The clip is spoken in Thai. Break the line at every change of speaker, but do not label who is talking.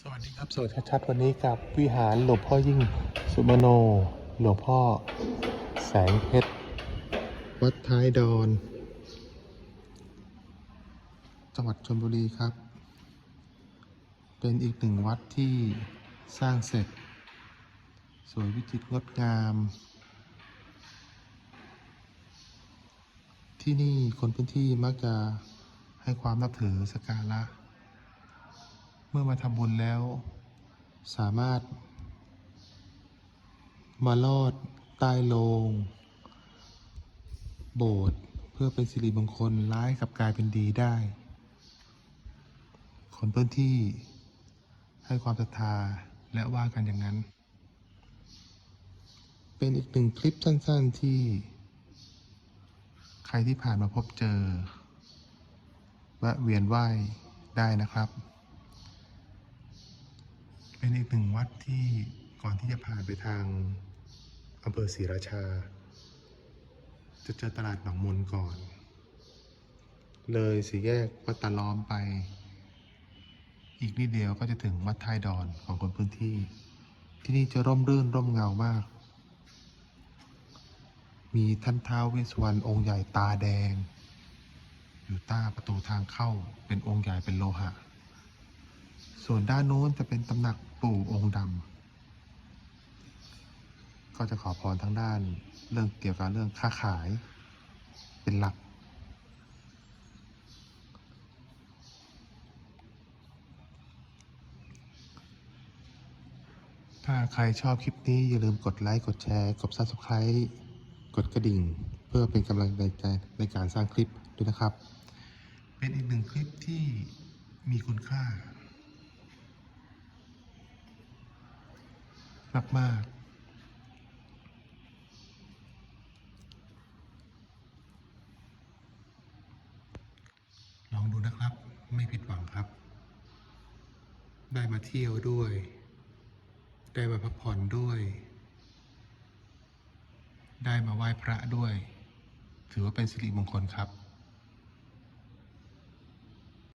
สวัสดีครับสวัสดีชัดๆวันนี้กับวิหารหลวงพ่อยิ่งสุมโน หลวงพ่อแสงเพชร วัดท้ายดอน จังหวัดชลบุรีครับ เป็นอีกหนึ่งวัดที่สร้างเสร็จ สวยวิจิตรงดงาม ที่นี่คนพื้นที่มักจะให้ความนับถือสกการะ มื่อมาทำบุญแล้ว สามารถ มาลอดใต้โลง โบสถ์เพื่อเป็นสิริมงคลร้ายกลับกลายเป็นดีได้ คนพื้นที่ให้ความศรัทธาและว่ากันอย่างนั้น เป็นอีกหนึ่งคลิปสั้นๆที่ ใครที่ผ่านมาพบเจอแวะเวียนไหว้ได้นะครับ อีกหนึ่งวัดที่ก่อนที่จะผ่านไปทางอำเภอศรีราชา จะเจอตลาดหนองมนก่อน เลยสี่แยกวัดตาล้อมไป อีกนิดเดียวก็จะถึงวัดท้ายดอนของคนพื้นที่ ที่นี่จะร่มรื่นร่มเงามาก มีท่านท้าวเวสสุวรรณองค์ใหญ่ตาแดง อยู่ใต้ประตูทางเข้าเป็นองค์ใหญ่เป็นโลหะ ส่วนด้านโน้นจะเป็นตำหนักปู่องค์ดำก็จะขอพรทั้งด้านเรื่องเกี่ยวกับเรื่องค้าขายเป็นหลัก ถ้าใครชอบคลิปนี้อย่าลืมกดไลค์ กดแชร์ กด Subscribe กดกระดิ่ง เพื่อเป็นกำลังใจในการสร้างคลิปด้วยนะครับ เป็นอีกหนึ่งคลิปที่มีคุณค่า มาก ๆลองดูนะครับไม่ผิดหวังครับ ได้มาเที่ยวด้วย ได้มาพักผ่อนด้วย ได้มาไหว้พระด้วย ถือว่าเป็นสิริมงคลครับ